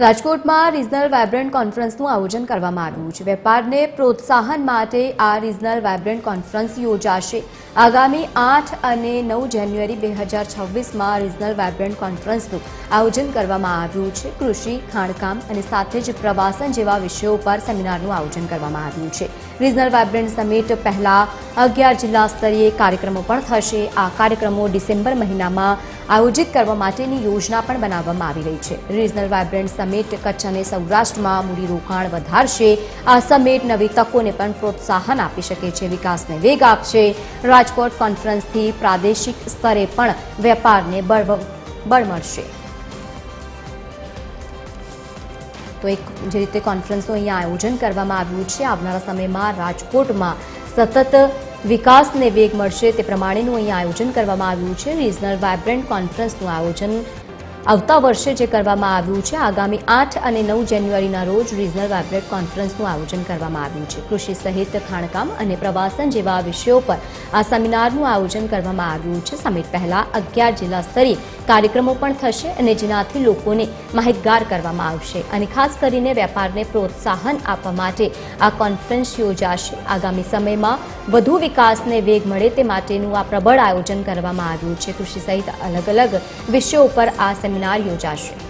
રાજકોટમાં regional vibrant કોન્ફરન્સનું આયોજન કરવામાં આવ્યું છે. વેપારને પ્રોત્સાહન માટે આ રિજનલ વાયબ્રન્ટ કોન્ફરન્સ યોજાશે. આગામી આઠ અને નવ જાન્યુઆરી બે હજાર છવ્વીસમાં રિજનલ વાયબ્રન્ટ કોન્ફરન્સનું આયોજન કરવામાં આવ્યું છે. કૃષિ, ખાણકામ અને સાથે જ પ્રવાસન જેવા વિષયો પર સેમિનારનું આયોજન કરવામાં આવ્યું છે. રિજનલ વાયબ્રન્ટ સમિટ પહેલા અગિયાર જિલ્લા સ્તરીય કાર્યક્રમો પણ થશે. આ કાર્યક્રમો ડિસેમ્બર મહિનામાં આયોજિત કરવા માટેની યોજના પણ બનાવવામાં આવી રહી છે. રિજનલ વાયબ્રન્ટ સમિટ કચ્છ અને સૌરાષ્ટ્રમાં મૂડીરોકાણ વધારશે. આ સમિટ નવી તકોને પણ પ્રોત્સાહન આપી શકે છે, વિકાસને વેગ આપશે. રાજકોટ કોન્ફરન્સથી પ્રાદેશિક સ્તરે પણ વેપારને બળ બળ મળશે. તો એક જે રીતે કોન્ફરન્સનું અહીંયા આયોજન કરવામાં આવ્યું છે, આવનારા સમયમાં રાજકોટમાં સતત વિકાસને વેગ મળશે તે પ્રમાણેનું અહીંયા આયોજન કરવામાં આવ્યું છે. રિજનલ વાયબ્રન્ટ કોન્ફરન્સનું આયોજન આવતા વર્ષે જે કરવામાં આવ્યું છે, આગામી આઠ અને નવ જાન્યુઆરીના રોજ રિજનલ વાઇબ્રેટ કોન્ફરન્સનું આયોજન કરવામાં આવ્યું છે. કૃષિ સહિત ખાણકામ અને પ્રવાસન જેવા વિષયો પર આ સેમિનારનું આયોજન કરવામાં આવ્યું છે. સમિટ પહેલા અગિયાર જિલ્લા સ્તરીય કાર્યક્રમો પણ થશે અને જેનાથી લોકોને માહિતગાર કરવામાં આવશે અને ખાસ કરીને વેપારને પ્રોત્સાહન આપવા માટે આ કોન્ફરન્સ યોજાશે. આગામી સમયમાં વધુ વિકાસને વેગ મળે તે માટેનું આ પ્રબળ આયોજન કરવામાં આવ્યું છે. કૃષિ સહિત અલગ અલગ વિષયો પર આ સેમિનાર યોજાશે.